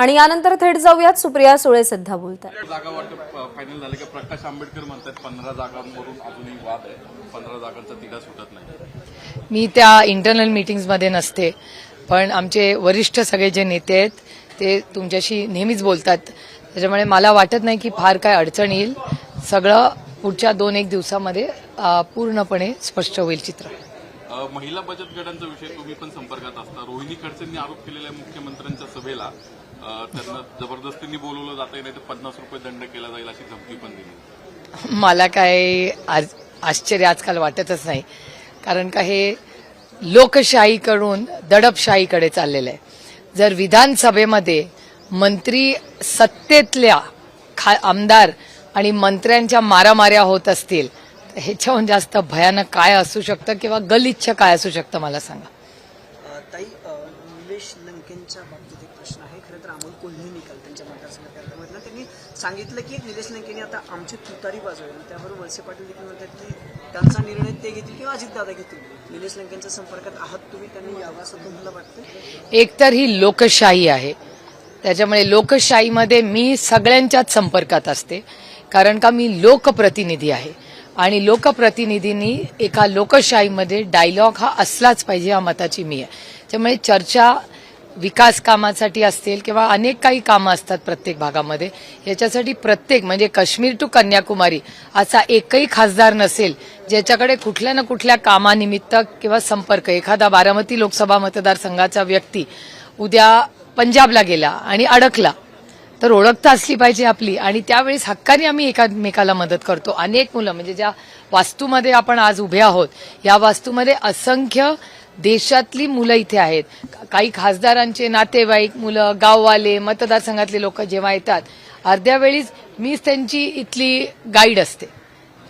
आणि यानंतर थेट जाऊयात. सुप्रिया सुळे सध्या बोलतात जागा वाटप फायनल झाले की प्रकाश आंबेडकर म्हणतात पंधरा जागांवरून अजूनही वाद आहे. पंधरा जागांचा तिढा सुटत नाही. मी त्या इंटरनल मीटिंग्समध्ये नसते पण आमचे वरिष्ठ सगळे जे नेते आहेत ते तुमच्याशी नेहमीच बोलतात. त्याच्यामुळे मला वाटत नाही की फार काय अडचण येईल. सगळं पुढच्या दोन एक दिवसामध्ये पूर्णपणे स्पष्ट होईल चित्र. महिला बचत गटांचा विषय तुम्ही पण संपर्कात असता. रोहिणी खडसेंनी आरोप केलेला आहे मुख्यमंत्र्यांच्या सभेला त्यांना जबरदस्तीने बोलवलं जाते नाही तर पन्नास रुपये दंड केला जाईल अशी धमकी पण दिली. मला काय आज आश्चर्य आजकाल वाटतच नाही. कारण का हे लोकशाहीकडून दडपशाहीकडे चाललेलं आहे. जर विधानसभेमध्ये मंत्री सत्तेतल्या खा आमदार आणि मंत्र्यांच्या मारामाऱ्या होत असतील तर ह्याच्याहून जास्त भयानक काय असू शकतं किंवा गलिच्छ काय असू शकतं मला सांगा. ताई निलेश लंकेंच्या बाबतीत एक प्रश्न आहे खरं तर अमोल कोल्हे निकाल त्यांच्या मतदारसंघात त्यांनी सांगितलं की निलेश लंकेने आता आमची तुतारी वाजवेल. त्याबरोबर वळसे पाटील देखील म्हणतात की त्यांचा निर्णय ते घेतील किंवा अजितदादा घेतील. निलेश लंकेंच्या संपर्कात आहात तुम्ही त्यांनी यावं असं तुम्हाला वाटतं एकतर ही लोकशाही आहे. त्याच्यामुळे लोकशाहीमध्ये मी सगळ्यांच्याच संपर्कात असते. कारण का मी लोकप्रतिनिधी आहे. आणि लोकप्रतिनिधींनी एका लोकशाहीमध्ये डायलॉग हा असलाच पाहिजे या मताची मी आहे. त्यामुळे चर्चा विकास कामासाठी असतील किंवा अनेक काही कामं असतात प्रत्येक भागामध्ये याच्यासाठी प्रत्येक म्हणजे काश्मीर टू कन्याकुमारी असा एकही खासदार नसेल ज्याच्याकडे कुठल्या ना कुठल्या कामानिमित्त किंवा संपर्क एखादा बारामती लोकसभा मतदारसंघाचा व्यक्ती उद्या पंजाबला गेला आणि अडकला तर ओळख तर असली पाहिजे आपली. आणि त्यावेळेस हक्काने आम्ही एकामेकाला मदत करतो. अनेक मुलं म्हणजे ज्या वास्तूमध्ये आपण आज उभे आहोत या वास्तूमध्ये असंख्य देशातली मुलं इथे आहेत. काही खासदारांचे नातेवाईक मुलं गाववाले मतदारसंघातले लोक जेव्हा येतात अर्ध्या वेळीच मीच त्यांची इथली गाईड असते.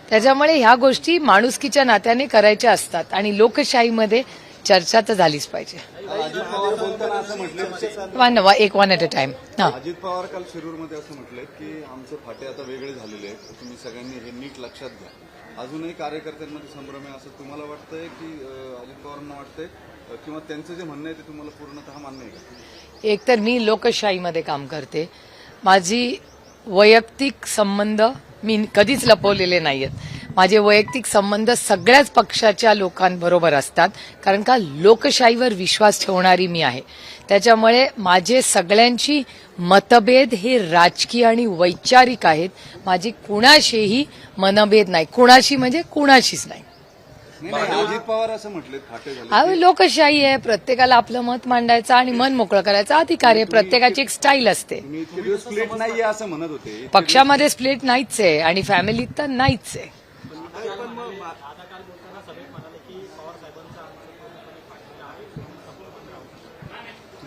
त्याच्यामुळे ह्या गोष्टी माणुसकीच्या नात्याने करायच्या असतात आणि लोकशाहीमध्ये चर्चा तर झालीच पाहिजे. अजित वा वन एक वन ॲट अ टाइम हां. अजित पवार काल शिरूरमध्ये असं म्हटलंय की आमचे फाटे आता वेगळे झालेले आहेत. तुम्ही सगळ्यांनी हे नीट लक्षात घ्या. अजूनही कार्यकर्त्यांमध्ये संभ्रम आहे असं तुम्हाला वाटतंय की अजित पवारांना वाटतंय? किंवा त्यांचं जे म्हणणं आहे ते तुम्हाला पूर्णतः मान्य आहे का? एकतर मी लोकशाहीमध्ये काम करते. माझी वैयक्तिक संबंध मी कधीच लपवलेले नाही आहेत माझे वैयक्तिक संबंध सगळ्याच पक्षाच्या लोकांबरोबर असतात कारण का लोकशाहीवर विश्वास ठेवणारी मी आहे. त्याच्यामुळे माझे सगळ्यांची मतभेद हे राजकीय आणि वैचारिक आहेत. माझी कुणाशीही मनभेद नाही. कुणाशी म्हणजे कुणाशीच नाही. नाही नाही अजित पवार असं म्हटले लोकशाही आहे. प्रत्येकाला आपलं मत मांडायचं आणि मन मोकळं करायचा. अधिकार आहे. प्रत्येकाची एक स्टाईल असते. स्प्लिट नाहीये असं म्हणत होते. पक्षामध्ये स्प्लिट नाहीच आहे आणि फॅमिलीत तर नाहीच आहे तुम्ही म्हणता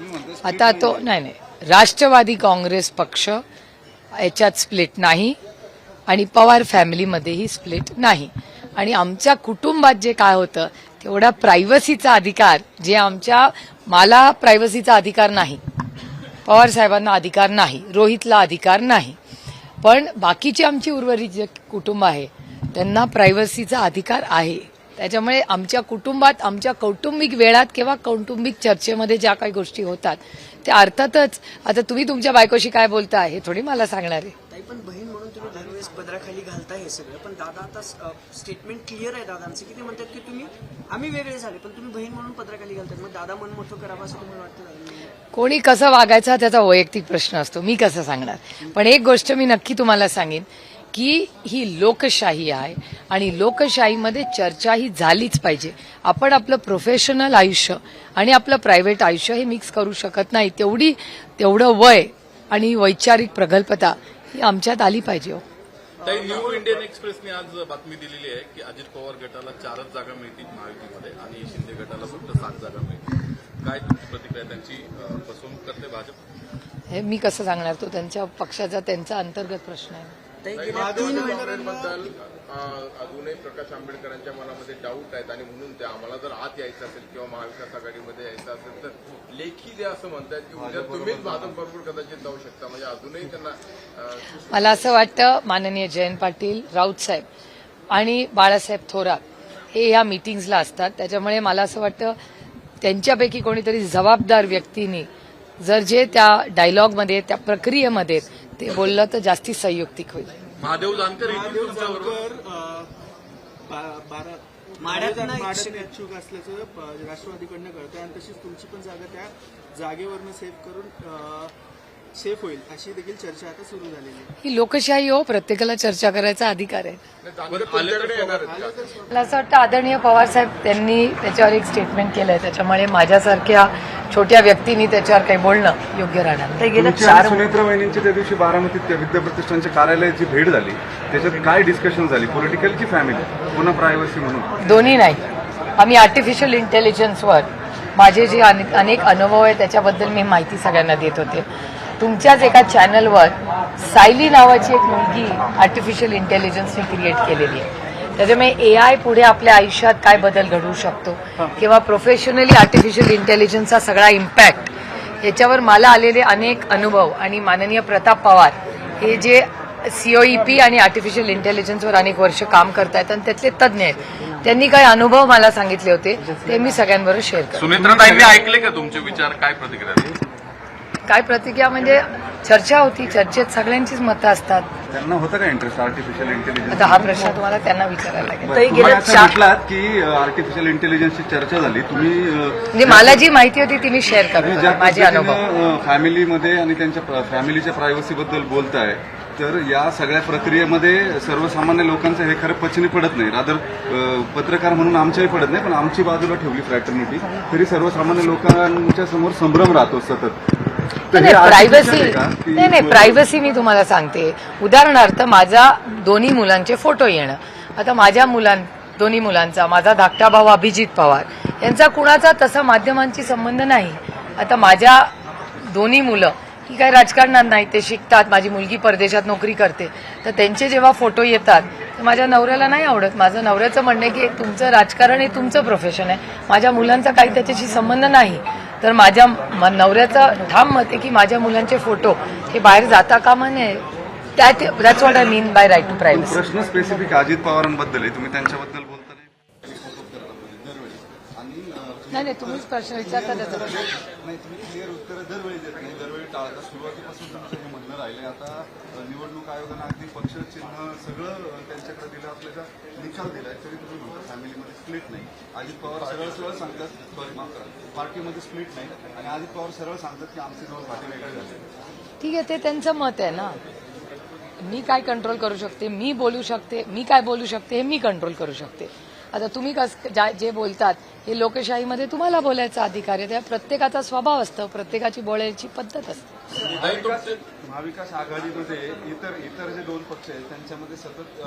आता तो नाही नाही. राष्ट्रवादी काँग्रेस पक्ष याच्यात स्प्लिट नाही आणि पवार फॅमिलीमध्येही स्प्लिट नाही. आणि आमच्या कुटुंबात जे काय होतं तेवढा प्रायव्हसीचा अधिकार जे आमच्या मला प्रायव्हसीचा अधिकार नाही. पवार साहेबांना अधिकार नाही रोहितला अधिकार नाही. पण बाकीची आमची उर्वरित जे कुटुंब आहे त्यांना प्रायव्हसीचा अधिकार आहे. त्याच्यामुळे आमच्या कुटुंबात आमच्या कौटुंबिक वेळात किंवा कौटुंबिक चर्चेमध्ये ज्या काही गोष्टी होतात त्या अर्थातच आता तुम्ही तुमच्या बायकोशी काय बोलता हे थोडी मला सांगणार आहे. पण बहीण म्हणून तुम्ही दरवेळेस पदराखाली घालता हे सगळं. पण दादा आता स्टेटमेंट क्लिअर आहे दादांचं. की ते म्हणतात की तुम्ही आम्ही वेगळे झाले पण तुम्ही बहीण म्हणून पदराखाली घालतात. मग दादा मन मोठं करावं असं तुम्हाला वाटतं? कोणी कसं वागायचा त्याचा वैयक्तिक प्रश्न असतो. मी कसं सांगणार? पण एक गोष्ट मी नक्की तुम्हाला सांगेन. की ही लोकशाही आहे आणि लोकशाहीमध्ये चर्चा ही झालीच पाहिजे. आपण आपलं प्रोफेशनल आयुष्य आणि आपलं प्रायव्हेट आयुष्य हे मिक्स करू शकत नाही. तेवढी तेवढं वय आणि वैचारिक प्रगल्भता ही आमच्यात आली पाहिजे हो. न्यू इंडियन एक्सप्रेसने आज बातमी दिलेली आहे की अजित पवार गटाला चारच जागा मिळतील महायुतीमध्ये आणि शिंदे गटाला फक्त सात जागा मिळतील. काय प्रतिक्रिया त्यांची? फसवणूक करते भाजप? हे मी कसं सांगणार? तो त्यांच्या पक्षाचा त्यांचा अंतर्गत प्रश्न आहे. गेल्या तीन बद्दल अजूनही प्रकाश आंबेडकरांच्या मनामध्ये डाऊट आहेत आणि म्हणून ते आम्हाला जर आत यायचं असेल किंवा महाविकास आघाडीमध्ये यायचं असेल तर लेखी जे असं म्हणतात की उद्या तुम्हीच भाजप बरोबर कदाचित जाऊ शकता. म्हणजे अजूनही त्यांना मला असं वाटतं माननीय जयंत पाटील राऊत साहेब आणि बाळासाहेब थोरात हे या मिटिंग्सला असतात. त्याच्यामुळे मला असं वाटतं त्यांच्यापैकी कोणीतरी जबाबदार व्यक्तींनी जर जे त्या डायलॉगमध्ये त्या प्रक्रियेमध्ये ते बोललं तर जास्ती संयुक्तिक होईल. महादेव जानकर इच्छुक असल्याचं राष्ट्रवादीकडनं कळतंय. आणि तशीच तुमची पण जागा त्या जागेवरनं सेव्ह करून सेफ होईल अशी देखील चर्चा आता सुरू झालेली आहे. ही लोकशाही हो प्रत्येकाला चर्चा करायचा अधिकार आहे? मला असं वाटतं आदरणीय पवार साहेब त्यांनी त्याच्यावर एक स्टेटमेंट केलंय. त्याच्यामुळे माझ्यासारख्या छोट्या व्यक्तींनी त्याच्यावर काही बोलणं योग्य राहणार नाही. ते गेल्या चार सुनेत्रा वहिनींची त्या दिवशी बारामतीत त्या विद्याप्रतिष्ठानच्या कार्यालयाची भेट झाली त्याच्यात काय डिस्कशन झाली? पॉलिटिकल की फॅमिली पुन्हा प्रायव्हसी म्हणून? दोन्ही नाही. आम्ही आर्टिफिशियल इंटेलिजन्सवर माझे जे अने- अनेक अनुभव आहे त्याच्याबद्दल मी माहिती सगळ्यांना देत होते. तुमच्याच एका चॅनलवर सायली नावाची एक मुलगी आर्टिफिशियल इंटेलिजन्सने क्रिएट केलेली आहे. त्याच्यामुळे ए आय पुढे आपल्या आयुष्यात काय बदल घडवू शकतो? किंवा प्रोफेशनली आर्टिफिशियल इंटेलिजन्सचा सगळा इम्पॅक्ट याच्यावर मला आलेले अनेक अनुभव आणि माननीय प्रताप पवार हे जे सीओईपी आणि आर्टिफिशियल इंटेलिजन्सवर अनेक वर्ष काम करतायत आणि त्यातले तज्ज्ञ आहेत. त्यांनी काही अनुभव मला सांगितले होते ते मी सगळ्यांबरोबर शेअर करतो. सुनेत्राताईंनी ऐकले का तुमचे विचार? काय प्रतिक्रिया? काय प्रतिक्रिया म्हणजे चर्चा होती चर्चेत सगळ्यांचीच मतं असतात. त्यांना होतं का इंटरेस्ट आर्टिफिशियल इंटेलिजन्स आता हा प्रश्न तुम्हाला त्यांना विचारायला लागेल. गेल्या चार- म्हटलात की आर्टिफिशियल इंटेलिजन्सची चर्चा झाली. तुम्ही अ, म्हणजे मला जी माहिती होती ती मी शेअर तुम्ही ज्या करतो माझे अनुभव. पद्धतीनं फॅमिलीमध्ये आणि त्यांच्या फॅमिलीच्या प्रायव्हसी बद्दल बोलताय तर या सगळ्या प्रक्रियेमध्ये सर्वसामान्य लोकांचं हे खरं पचनी पडत नाही. रादर पत्रकार म्हणून आमच्याही पडत नाही पण आमची बाजूला ठेवली फ्रॅटर्निटी तरी सर्वसामान्य लोकांच्या समोर संभ्रम राहतो सतत. नाही प्रायव्हसी का? की- नाही नाही प्रायव्हसी मी तुम्हाला सांगते. उदाहरणार्थ माझा दोन्ही मुलांचे फोटो येणं. आता माझ्या मुलां दोन्ही मुलांचा माझा धाकटा भाऊ अभिजित पवार. यांचा कुणाचा तसा माध्यमांशी संबंध नाही. आता माझ्या दोन्ही मुलं ही काही राजकारणात नाही ते शिकतात. माझी मुलगी परदेशात नोकरी करते. तर त्यांचे जेव्हा फोटो येतात तर माझ्या नवऱ्याला नाही आवडत. माझं नवऱ्याचं म्हणणं की तुमचं राजकारण हे तुमचं प्रोफेशन आहे. माझ्या मुलांचा काही त्याच्याशी संबंध नाही. तर माझ्या नवऱ्याचं ठाम मत आहे की माझ्या मुलांचे फोटो हे बाहेर जाता कामा नये. That that's what I mean by right to privacy प्रश्न स्पेसिफिक अजित पवारांबद्दल आहे. तुम्ही त्यांच्याबद्दल बोलता आणि नाही नाही तुम्हीच प्रश्न विचारता त्याचा राहिले. आता निवडणूक आयोगानं अगदी पक्ष चिन्ह सगळं त्यांच्याकडे दिलं असल्याचा निकाल दिलाय तरी तुम्ही म्हणता फॅमिलीमध्ये स्प्लिट नाही. अजित पवार सरळ सरळ सांगतात सॉरी माफ करा. पार्टीमध्ये स्प्लिट नाही. आणि अजित पवार सरळ सांगतात की आमचे दोन पार्टी वेगळे झाले. ठीक आहे ते त्यांचं मत आहे ना. मी काय कंट्रोल करू शकते? मी बोलू शकते? मी काय बोलू शकते? हे मी कंट्रोल करू शकते. आता तुम्ही कस ज्या- जे बोलतात हे लोकशाहीमध्ये तुम्हाला बोलायचा अधिकार आहे. त्या प्रत्येकाचा स्वभाव असतो प्रत्येकाची बोलायची पद्धत असते. महाविकास आघाडीमध्ये इतर इतर जे दोन पक्ष आहेत त्यांच्यामध्ये सतत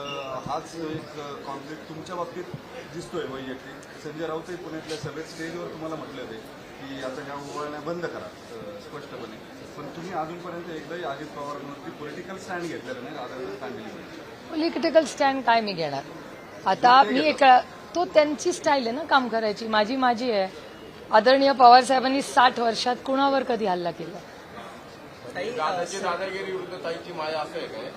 हाच एक कॉन्फ्लिक्ट तुमच्या बाबतीत दिसतोय वैयक्तिक. संजय राऊतही पुण्यातल्या सभेत स्टेजवर तुम्हाला म्हटले होते की आता ह्या उभारण्या बंद करा स्पष्टपणे. पण तुम्ही अजूनपर्यंत एकदाही अजित पवारांवरती पॉलिटिकल स्टँड घेतलेला नाही राधा फॅमिलीमध्ये पॉलिटिकल स्टँड काय मी घेणार? आता मी एक तो त्यांची स्टाईल आहे ना काम करायची. माझी माझी आहे. आदरणीय पवार साहेबांनी साठ वर्षात कुणावर कधी हल्ला केला? दादाची दादागिरी विरुद्ध ताईची माया असं आहे काय?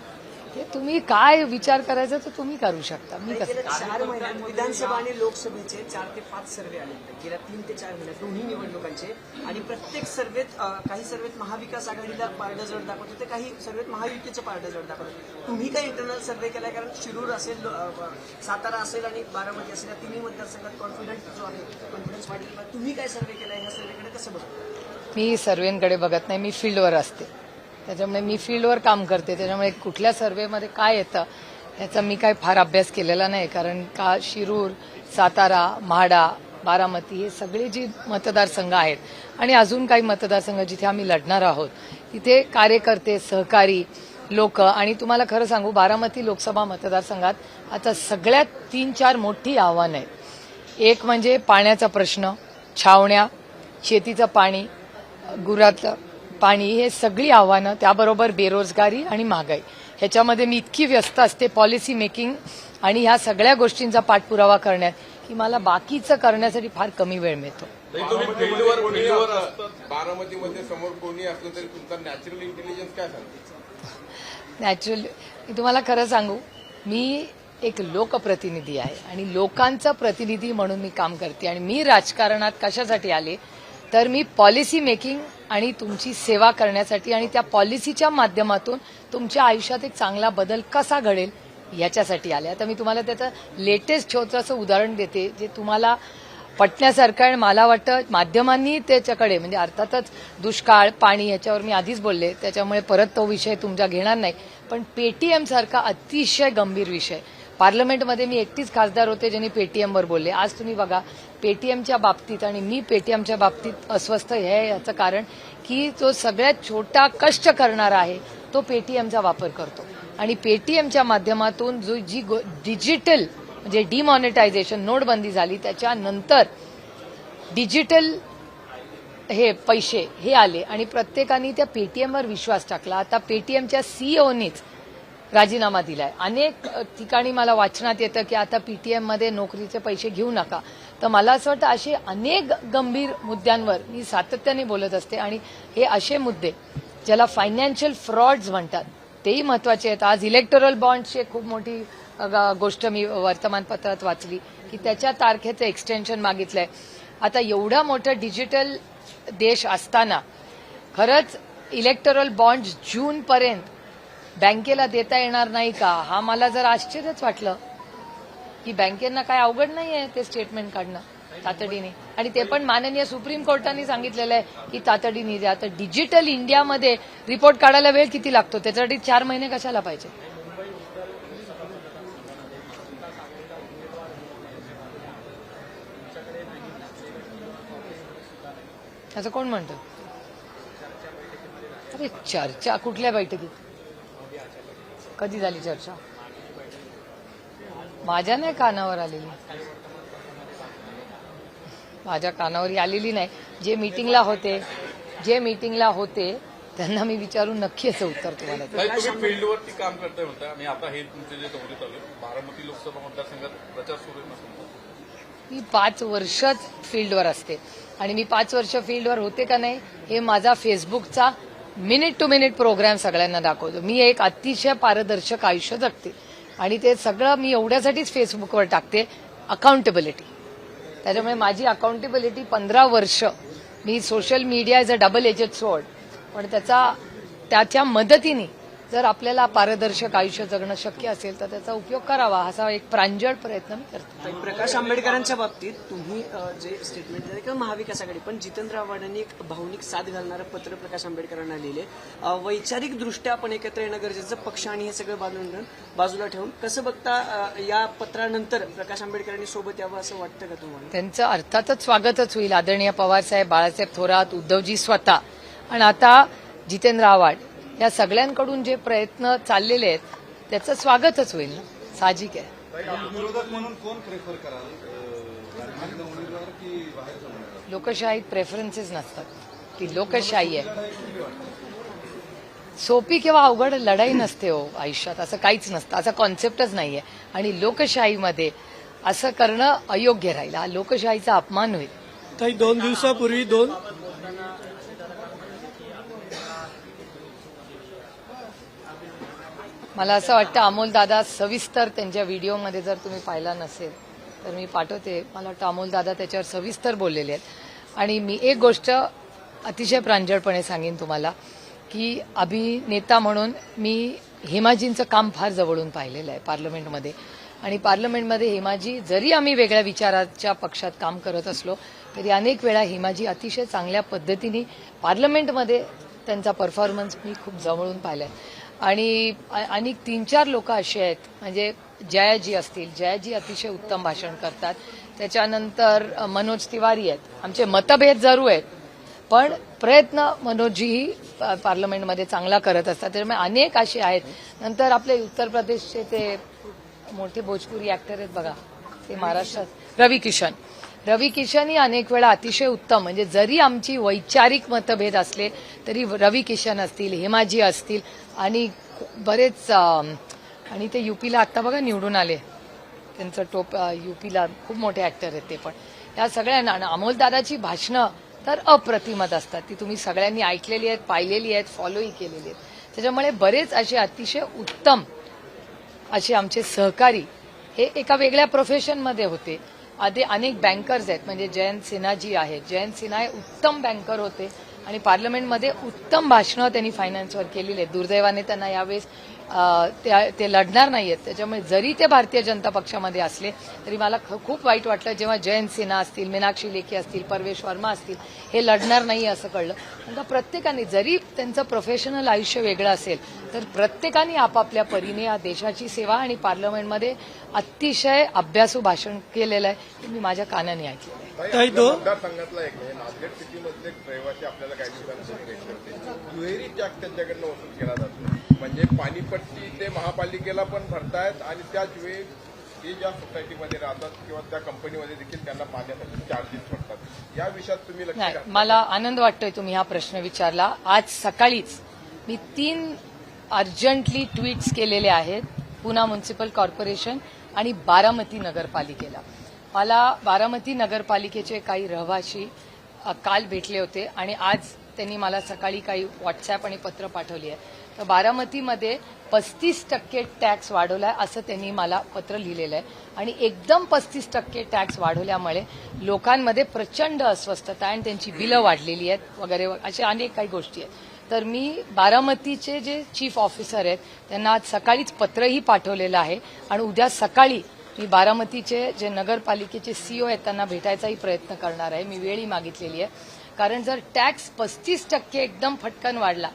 ते तुम्ही काय विचार करायचा तर तुम्ही करू शकता. मी कसं गेल्या चार महिन्यात विधानसभा आणि लोकसभेचे चार ते पाच सर्वे आले गेल्या तीन ते चार महिन्यात दोन्ही निवडणुकांचे. आणि प्रत्येक सर्वेत अं, काही सर्वेत महाविकास आघाडीला पारडं जड दाखवत होते काही सर्वेत महायुतीचं पारडं जड दाखवत होते. तुम्ही काय इंटरनल सर्वे केलाय? कारण शिरूर असेल अं, सातारा असेल आणि बारामती असेल या तिन्ही मतदारसंघात कॉन्फिडन्स जो आहे कॉन्फिडन्स वाढेल तुम्ही काय सर्वे केलाय? ह्या सर्वेकडे कसं बघता? मी सर्वेंकडे बघत नाही मी फील्डवर असते. त्याच्यामुळे मी फील्डवर काम करते. त्याच्यामुळे कुठल्या सर्वेमध्ये काय येतं याचा मी काय फार अभ्यास केलेला नाही. कारण का शिरूर सातारा म्हाडा बारामती हे सगळे जे मतदारसंघ आहेत आणि अजून काही मतदारसंघ जिथे आम्ही लढणार आहोत तिथे कार्यकर्ते सहकारी लोक आणि तुम्हाला खरं सांगू बारामती लोकसभा मतदारसंघात आता सगळ्यात तीन चार मोठी आव्हानं आहेत. एक म्हणजे पाण्याचा प्रश्न छावण्या शेतीचं पाणी गुरातलं पाणी हे सगळी आव्हानं त्याबरोबर बेरोजगारी आणि महागाई. ह्याच्यामध्ये मी इतकी व्यस्त असते पॉलिसी मेकिंग आणि ह्या सगळ्या गोष्टींचा पाठपुरावा करण्यात की मला बाकीचं करण्यासाठी फार कमी वेळ मिळतो. बारामतीमध्ये समोर कोणी असलं तरी तुमचा नॅचरल इंटेलिजन्स काय सांगतो? नॅचरल मी तुम्हाला खरं सांगू मी एक लोकप्रतिनिधी आहे आणि लोकांचा प्रतिनिधी म्हणून मी काम करते आणि मी राजकारणात कशासाठी आले तर मी पॉलिसी मेकिंग आणि तुमची सेवा करण्यासाठी आणि त्या पॉलिसीच्या माध्यमातून तुमच्या आयुष्यात एक चांगला बदल कसा घडेल याच्यासाठी आल्या. आता मी तुम्हाला त्याचं लेटेस्ट छोटंसं उदाहरण देते जे तुम्हाला पटण्यासारखं आहे आणि मला वाटतं माध्यमांनी त्याच्याकडे म्हणजे अर्थातच दुष्काळ पाणी याच्यावर मी आधीच बोलले त्याच्यामुळे परत तो विषय तुमचा घेणार नाही. पण पेटीएम सारखा अतिशय गंभीर विषय. पार्लमेंटमध्ये मी एकटीच खासदार होते ज्यांनी पेटीएमवर बोलले. आज तुम्ही बघा पेटीएमच्या बाबतीत आणि मी पेटीएमच्या बाबतीत अस्वस्थ हे याचं कारण की जो सगळ्यात छोटा कष्ट करणारा आहे तो पेटीएमचा वापर करतो. आणि पेटीएमच्या माध्यमातून जो जी गो- डिजिटल म्हणजे डिमॉनिटायझेशन नोटबंदी झाली त्याच्यानंतर डिजिटल हे पैसे हे आले आणि प्रत्येकाने त्या पेटीएमवर विश्वास टाकला. आता पेटीएमच्या सीईओनीच राजीनामा दिलाय. अनेक ठिकाणी मला वाचनात येतं की आता पीटीएममध्ये नोकरीचे पैसे घेऊ नका. तर मला असं वाटतं असे अनेक गंभीर मुद्द्यांवर मी सातत्याने बोलत असते. आणि हे असे मुद्दे ज्याला फायनान्शियल फ्रॉड्स म्हणतात तेही महत्त्वाचे आहेत. आज इलेक्टोरल बॉन्डची खूप मोठी गोष्ट मी वर्तमानपत्रात वाचली की त्याच्या तारखेचं एक्सटेन्शन मागितलंय. आता एवढा मोठं डिजिटल देश असताना खरंच इलेक्टोरल बॉन्ड जूनपर्यंत बँकेला देता येणार नाही का? हा मला जर आश्चर्यच वाटलं. की बँकेंना काय अवघड नाही आहे ते स्टेटमेंट काढणं तातडीने. आणि ते पण माननीय सुप्रीम कोर्टाने सांगितलेलं आहे की तातडीने द्या आता डिजिटल इंडियामध्ये रिपोर्ट काढायला वेळ किती लागतो? त्याच्यासाठी चार महिने कशाला पाहिजे? असं कोण म्हणतं? अरे चर्चा कुठल्या बैठकीत? कधी झाली चर्चा? माझ्या नाही कानावर आलेली. माझ्या कानावर आलेली नाही. जे मीटिंगला होते जे मीटिंगला होते त्यांना मी विचारून नक्की असं उत्तर तुम्हाला फील्डवरती काम करताय म्हणताय आणि आता हे तुमचे जे दौरे चालू बारामती लोकसभा मतदारसंघात प्रचार सुरू? मी पाच वर्षच फील्डवर असते. आणि मी पाच वर्ष फील्डवर होते का नाही हे माझा फेसबुकचा मिनिट टू मिनिट प्रोग्राम सगळ्यांना दाखवतो. मी एक अतिशय पारदर्शक आयुष्य जगते. आणि ते सगळं मी एवढ्यासाठीच फेसबुकवर टाकते अकाउंटेबिलिटी त्याच्यामुळे माझी अकाउंटेबिलिटी पंधरा वर्ष. मी social media is a double edged sword पण त्याचा त्याच्या मदतीने जर आपल्याला पारदर्शक आयुष्य जगणं शक्य असेल तर त्याचा उपयोग करावा असा एक प्रांजळ प्रयत्न मी करते. प्रकाश आंबेडकरांच्या बाबतीत तुम्ही जे स्टेटमेंट दिलं किंवा महाविकास आघाडी पण जितेंद्र आव्हाडांनी एक भावनिक साथ घालणारं पत्र प्रकाश आंबेडकरांना लिहिले. वैचारिक दृष्ट्या आपण एकत्र येणं गरजेचं पक्ष आणि हे सगळं बाजूला बाजूला ठेवून. कसं बघता या पत्रानंतर प्रकाश आंबेडकरांनी सोबत यावं असं वाटतं का तुम्हाला? त्यांचं अर्थातच स्वागतच होईल. आदरणीय पवारसाहेब बाळासाहेब थोरात उद्धवजी स्वतः. आणि आता जितेंद्र आव्हाड या सगळ्यांकडून जे प्रयत्न चाललेले आहेत त्याचं स्वागतच होईल ना? साहजिक आहे. विरोधक म्हणून कोण प्रेफर कराल? अं, राज्यातला उमेदवार की बाहेरचा उमेदवार? लोकशाहीत प्रेफरन्सेस नसतात. ती लोकशाही आहे. सोपी किंवा अवघड लढाई नसते हो आयुष्यात. असं काहीच नसतं. असा कॉन्सेप्टच नाहीये. आणि लोकशाहीमध्ये असं करणं अयोग्य राहील. हा लोकशाहीचा अपमान होईल. काही दोन दिवसापूर्वी दोन मला असं वाटतं अमोल दादा सविस्तर त्यांच्या व्हिडिओमध्ये जर तुम्ही पाहिला नसेल तर मी पाठवते. मला वाटतं अमोल दादा त्याच्यावर सविस्तर बोललेले आहेत. आणि मी एक गोष्ट अतिशय प्रांजळपणे सांगेन तुम्हाला की अभिनेता म्हणून मी हेमाजींचं काम फार जवळून पाहिलेलं आहे पार्लमेंटमध्ये. आणि पार्लमेंटमध्ये हेमाजी जरी आम्ही वेगळ्या विचाराच्या पक्षात काम करत असलो तरी अनेक वेळा हेमाजी अतिशय चांगल्या पद्धतीने पार्लमेंटमध्ये त्यांचा परफॉर्मन्स मी खूप जवळून पाहिला आहे आणि आणि तीन चार लोक असे आहेत म्हणजे जयाजी असतील. जयाजी अतिशय उत्तम भाषण करतात. त्याच्यानंतर मनोज तिवारी आहेत. आमचे मतभेद जरूर आहेत. पण प्रयत्न मनोजीही पार्लमेंटमध्ये चांगला करत असतात. त्यामुळे अनेक असे आहेत. नंतर आपले उत्तर प्रदेशचे ते मोठे भोजपुरी ऍक्टर आहेत बघा. ते महाराष्ट्रात रवी किशन रवी किशन ही अनेक वेळा अतिशय उत्तम. म्हणजे जरी आमची वैचारिक मतभेद असले तरी रवी किशन असतील हेमाजी असतील आणि बरेच आणि ते युपीला आत्ता बघा निवडून आले. त्यांचं टोप युपीला खूप मोठे ॲक्टर आहेत ते पण. या सगळ्यांना आणि अमोलदादाची भाषणं तर अप्रतिमत असतात. ती तुम्ही सगळ्यांनी ऐकलेली आहेत पाहिलेली आहेत फॉलोही केलेली आहेत. त्याच्यामुळे बरेच असे अतिशय उत्तम असे आमचे सहकारी हे एका वेगळ्या प्रोफेशनमध्ये होते. आधी अनेक बँकर्स आहेत म्हणजे जयंत सिन्हाजी आहेत. जयंत सिन्हा हे उत्तम बँकर होते आणि पार्लमेंटमध्ये उत्तम भाषणं त्यांनी फायनान्सवर केलेली आहेत. दुर्दैवाने त्यांना यावेळेस ते लढणार नाहीयेत. त्याच्यामुळे जरी ते भारतीय जनता पक्षामध्ये असले तरी मला ख- खूप वाईट वाटलं जेव्हा जयंत सिन्हा असतील मीनाक्षी लेखी असतील परवेश वर्मा असतील हे लढणार नाही असं कळलं. का प्रत्येकाने जरी त्यांचं प्रोफेशनल आयुष्य वेगळं असेल तर प्रत्येकाने आपापल्या परीने या देशाची सेवा आणि पार्लमेंटमध्ये अतिशय अभ्यासू भाषण केलेलं आहे ते मी माझ्या कानाने ऐकलेलं आहे ताई, आपल्या मतदारसंघातला एक म्हणजे नांदेड सिटीमधले एक रहिवासी आपल्याला काही दिवसांपूर्वी भेटले होते. दुहेरी टॅक्स त्यांच्याकडनं वसूल केला जातो. म्हणजे पाणीपट्टी ते महापालिकेला पण भरतायत आणि त्याच वेळी ते ज्या सोसायटीमध्ये राहतात किंवा त्या कंपनीमध्ये देखील त्यांना पाण्यासाठी चार्जेस पडतात या विषयात तुम्ही लक्ष मला आनंद वाटतोय तुम्ही हा प्रश्न विचारला. आज सकाळीच मी तीन अर्जंटली ट्विट्स केलेले आहेत पुना म्युन्सिपल कॉर्पोरेशन आणि बारामती नगरपालिकेला. मला बारामती नगरपालिकेचे काही रहिवाशी अ, काल भेटले होते आणि आज त्यांनी मला सकाळी काही व्हॉट्सॲप आणि पत्र पाठवली आहे. तर बारामतीमध्ये पस्तीस टक्के टॅक्स वाढवलाय असं त्यांनी मला पत्र लिहिलेलं आहे. आणि एकदम पस्तीस टक्के टॅक्स वाढवल्यामुळे लोकांमध्ये प्रचंड अस्वस्थता आणि त्यांची बिलं वाढलेली आहेत वगैरे अशा अनेक काही गोष्टी आहेत. तर मी बारामतीचे जे चीफ ऑफिसर आहेत त्यांना आज सकाळीच पत्रही पाठवलेलं आहे आणि उद्या सकाळी मी बारामतीचे जे नगरपालिकेचे सीईओ आहेत त्यांना भेटायचाही प्रयत्न करणार आहे. मी वेळही मागितलेली आहे. कारण जर टॅक्स पस्तीस टक्के एकदम फटकन वाढला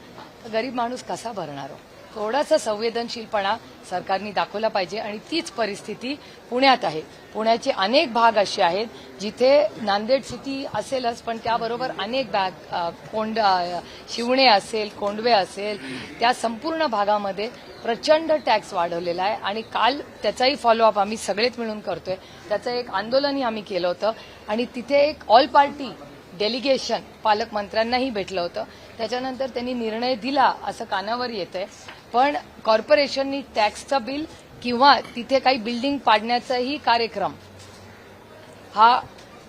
गरीब माणूस कसा भरणार हो? थोडासा संवेदनशीलपणा सरकारने दाखवला पाहिजे आणि तीच परिस्थिती पुण्यात आहे. पुण्याचे अनेक भाग असे आहेत जिथे नांदेड सिटी असेलच पण त्याबरोबर अनेक भाग कोंड शिवणे असेल कोंडवे असेल त्या संपूर्ण भागामध्ये प्रचंड टॅक्स वाढवलेला आहे. आणि काल त्याचाही फॉलोअप आम्ही सगळेच मिळून करतोय. त्याचं एक आंदोलनही आम्ही केलं होतं. आणि तिथे एक ऑल पार्टी डेलिगेशन पालकमंत्र्यांनाही भेटलं होतं. त्याच्यानंतर त्यांनी निर्णय दिला असं कानावर येतंय. पण कॉर्पोरेशननी टॅक्सचं बिल किंवा तिथे काही बिल्डिंग पाडण्याचाही कार्यक्रम हा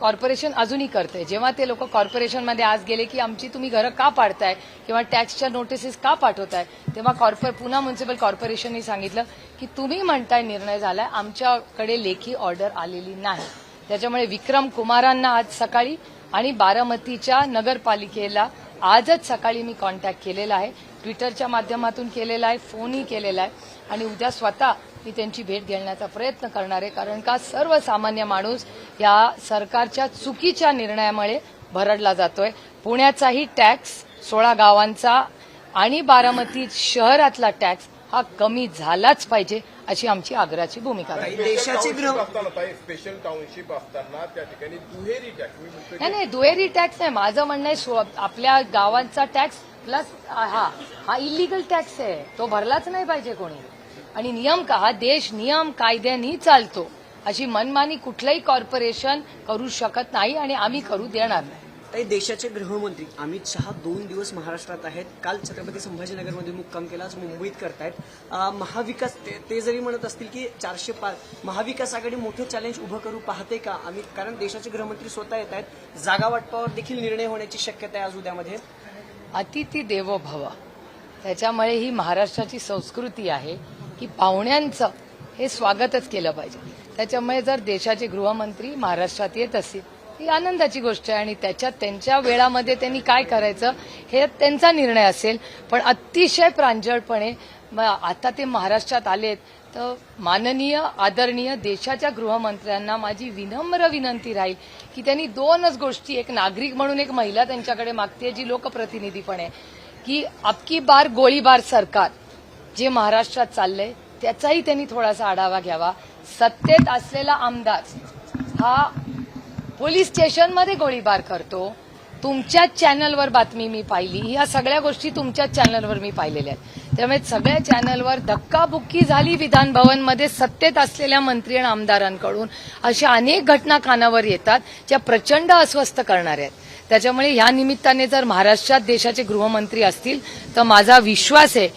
कॉर्पोरेशन अजूनही करते जेव्हा ते लोक कॉर्पोरेशनमध्ये आज गेले की आमची तुम्ही घरं का पाडताय किंवा टॅक्सच्या नोटिसेस का पाठवताय तेव्हा कॉर्पोर पुन्हा म्युन्सिपल कॉर्पोरेशनने सांगितलं की तुम्ही म्हणताय निर्णय झालाय आमच्याकडे लेखी ऑर्डर आलेली नाही. त्याच्यामुळे विक्रम कुमारांना आज सकाळी आणि बारामतीच्या नगरपालिकेला आजच सकाळी मी कॉन्टॅक्ट केलेला आहे. ट्विटरच्या माध्यमातून केलेला आहे फोनही केलेला आहे. आणि उद्या स्वतः मी त्यांची भेट घेण्याचा प्रयत्न करणार आहे. कारण का सर्वसामान्य माणूस या सरकारच्या चुकीच्या निर्णयामुळे भरडला जातोय. पुण्याचाही टॅक्स सोळा गावांचा आणि बारामती शहरातला टॅक्स हा कमी झालाच पाहिजे अशी आमची आग्रहाची भूमिका आहे. देशाचे स्पेशल टाउनशिप असताना त्या ठिकाणी दुहेरी टॅक्स नाही नाही दुहेरी टॅक्स नाही. माझं म्हणणं आहे स्व- आपल्या गावांचा टॅक्स प्लस हा हा इलिगल टॅक्स आहे. तो भरलाच नाही पाहिजे कोणी. आणि नियम का हा देश नियम कायद्यानी चालतो. अशी मनमानी कुठलंही कॉर्पोरेशन करू शकत नाही आणि आम्ही करू देणार नाही. ताई देशाचे गृहमंत्री अमित शहा दोन दिवस महाराष्ट्रात आहेत. काल छत्रपती संभाजीनगरमध्ये मुक्काम केला आज मुंबईत करतायत. महाविकास ते- ते जरी म्हणत असतील की चारशे पाच महाविकास आघाडी मोठं चॅलेंज उभं करू पाहते का अमित कारण देशाचे गृहमंत्री स्वतः येत आहेत. जागा वाटपावर देखील निर्णय होण्याची शक्यता आहे आज उद्यामध्ये. अतिथी देवो भव त्याच्यामुळे ही महाराष्ट्राची संस्कृती आहे की पाहुण्यांचं हे स्वागतच केलं पाहिजे. त्याच्यामुळे जर देशाचे गृहमंत्री महाराष्ट्रात येत असतील ही आनंदाची गोष्ट आहे आणि त्याच्यात त्यांच्या वेळामध्ये त्यांनी काय करायचं हे त्यांचा निर्णय असेल. पण अतिशय प्रांजळपणे आता ते महाराष्ट्रात आलेत. तर माननीय आदरणीय देशाच्या गृहमंत्र्यांना माझी विनम्र विनंती राहील की त्यांनी दोनच गोष्टी एक नागरिक म्हणून एक महिला त्यांच्याकडे मागते जी लोकप्रतिनिधी पण आहे की अबकी बार गोळीबार सरकार जे महाराष्ट्रात चाललंय त्याचाही त्यांनी थोडासा आढावा घ्यावा. सत्तेत असलेला आमदार हा पोलीस स्टेशनमध्ये गोळीबार करतो. तुमच्याच चॅनलवर बातमी मी पाहिली. ह्या सगळ्या गोष्टी तुमच्याच चॅनलवर मी पाहिलेल्या आहेत. त्यामुळे सगळ्या चॅनलवर धक्काबुक्की झाली विधान भवनमध्ये सत्तेत असलेल्या मंत्री आणि आमदारांकडून. अशा अनेक घटना कानावर येतात ज्या प्रचंड अस्वस्थ करणाऱ्या आहेत. त्याच्यामुळे ह्या निमित्ताने जर महाराष्ट्रात देशाचे गृहमंत्री असतील तर माझा विश्वास आहे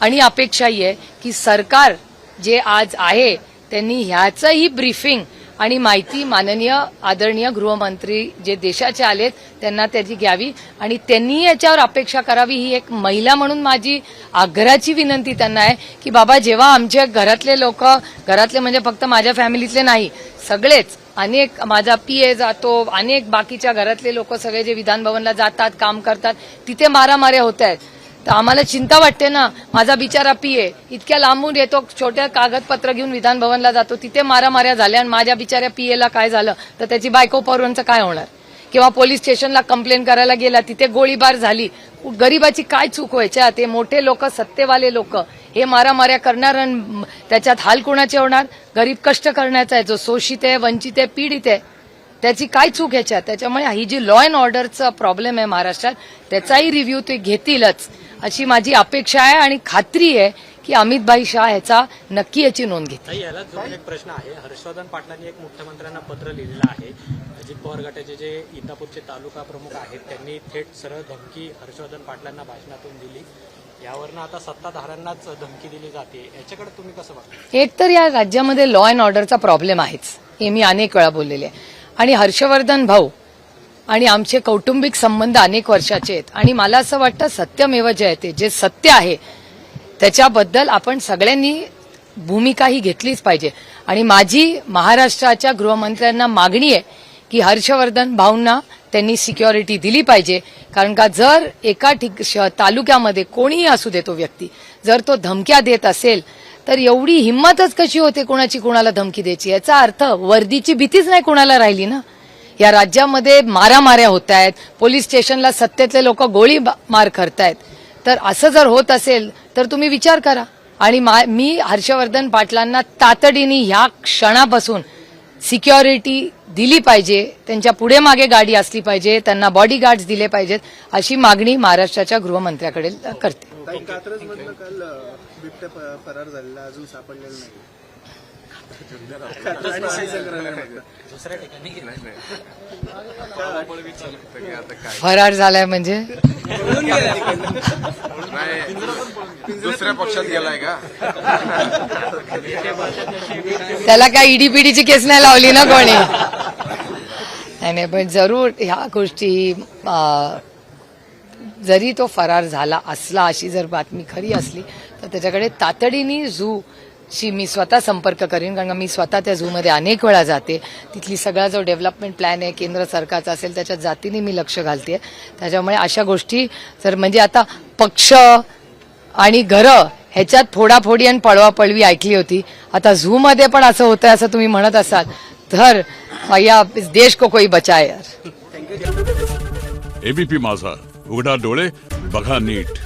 आणि अपेक्षाही आहे की सरकार जे आज आहे त्यांनी ह्याचंही ब्रीफिंग आणि माहिती माननीय आदरणीय गृहमंत्री जे देशाचे आलेत त्यांना त्याची घ्यावी. आणि त्यांनी याच्यावर अपेक्षा करावी ही एक महिला म्हणून माझी आग्रहाची विनंती त्यांना आहे की बाबा जेव्हा आमच्या घरातले लोक घरातले म्हणजे फक्त माझ्या फॅमिलीतले नाही सगळेच अनेक माझा पी ए जातो अनेक बाकीच्या घरातले लोक सगळे जे विधानभवनला जातात काम करतात तिथे मारामाऱ्या होत आहेत. तर आम्हाला चिंता वाटते ना. माझा बिचारा पी आहे इतक्या लांबून येतो छोट्या कागदपत्र घेऊन विधान भवनला जातो. तिथे मारामाऱ्या झाल्या आणि माझ्या बिचाऱ्या पीएला काय झालं? तर त्याची बायको पौरांचं काय होणार? किंवा पोलीस स्टेशनला कंप्लेंट करायला गेला तिथे गोळीबार झाली. गरीबाची काय चूक व्हायच्या ते मोठे लोक सत्तेवाले लोक. हे मारामाऱ्या करणार आणि त्याच्यात हाल कुणाचे होणार? गरीब कष्ट करण्याचा आहे जो शोषित आहे वंचित आहे पीडित आहे. त्याची काय चूक ह्याच्यात त्याच्यामुळे ही जी लॉ अँड ऑर्डरचा प्रॉब्लेम आहे महाराष्ट्रात त्याचाही रिव्ह्यू ते घेतीलच. अशी माझी अपेक्षा आहे आणि खात्री आहे की अमितभाई शाह ह्याचा नक्की याची नोंद घेतील. ताई याला एक प्रश्न आहे. हर्षवर्धन पाटलांनी एक मुख्यमंत्र्यांना पत्र लिहिलेलं आहे. अजित पवार गटाचे जे इंदापूरचे तालुका प्रमुख आहेत त्यांनी थेट सरळ धमकी हर्षवर्धन पाटलांना भाषणातून दिली. यावरनं आता सत्ताधाऱ्यांनाच धमकी दिली जाते. याच्याकडे तुम्ही कसं बघता? एक तर या राज्यामध्ये लॉ अँड ऑर्डरचा प्रॉब्लेम आहेच. हे मी अनेक वेळा बोललेले आहे. आणि हर्षवर्धन भाऊ आणि आमचे कौटुंबिक संबंध अनेक वर्षाचे आहेत. आणि मला असं वाटतं सत्यमेव जयते जे सत्य आहे त्याच्याबद्दल आपण सगळ्यांनी भूमिका ही घेतलीच पाहिजे. आणि माझी महाराष्ट्राच्या गृहमंत्र्यांना मागणी आहे की हर्षवर्धन भाऊंना त्यांनी सिक्युरिटी दिली पाहिजे. कारण का जर एका ठिक श- तालुक्यामध्ये कोणीही असू दे तो व्यक्ती जर तो धमक्या देत असेल तर एवढी हिंमतच कशी होते कोणाची कोणाला धमकी द्यायची? याचा अर्थ वर्दीची भीतीच नाही कोणाला राहिली ना? या राज्यामध्ये मारामाऱ्या होत आहेत. पोलीस स्टेशनला सत्तेतले लोक गोळी मार करतायत. तर असं जर होत असेल तर तुम्ही विचार करा. आणि मा- मी हर्षवर्धन पाटलांना तातडीने ह्या क्षणापासून सिक्युरिटी दिली पाहिजे त्यांच्या पुढे मागे गाडी असली पाहिजे त्यांना बॉडीगार्ड्स दिले पाहिजेत अशी मागणी महाराष्ट्राच्या गृहमंत्र्याकडे करते. फरार नाही. दुसऱ्या झालाय म्हणजे दुसऱ्या पक्षात गेलाय का त्याला काय ईडीपीडीची केस नाही लावली ना कोणी नाही नाही पण जरूर ह्या गोष्टी जरी तो फरार झाला असला अशी जर बातमी खरी असली तर त्याच्याकडे तातडीने झू शी मी स्वतः संपर्क करीन कारण मी स्वतः त्या झूमध्ये अनेक वेळा जाते. तिथली सगळा जो डेव्हलपमेंट प्लॅन आहे केंद्र सरकारचा असेल त्याच्या जातीने मी लक्ष घालते त्याच्यामुळे अशा गोष्टी जर म्हणजे आता पक्ष आणि घरं ह्याच्यात फोडाफोडी आणि पळवापळवी ऐकली होती. आता झूमध्ये पण असं होतं असं तुम्ही म्हणत असाल. तर या देश को कोई बचाए यार. एबीपी माझा. उघडा डोळे बघा नीट.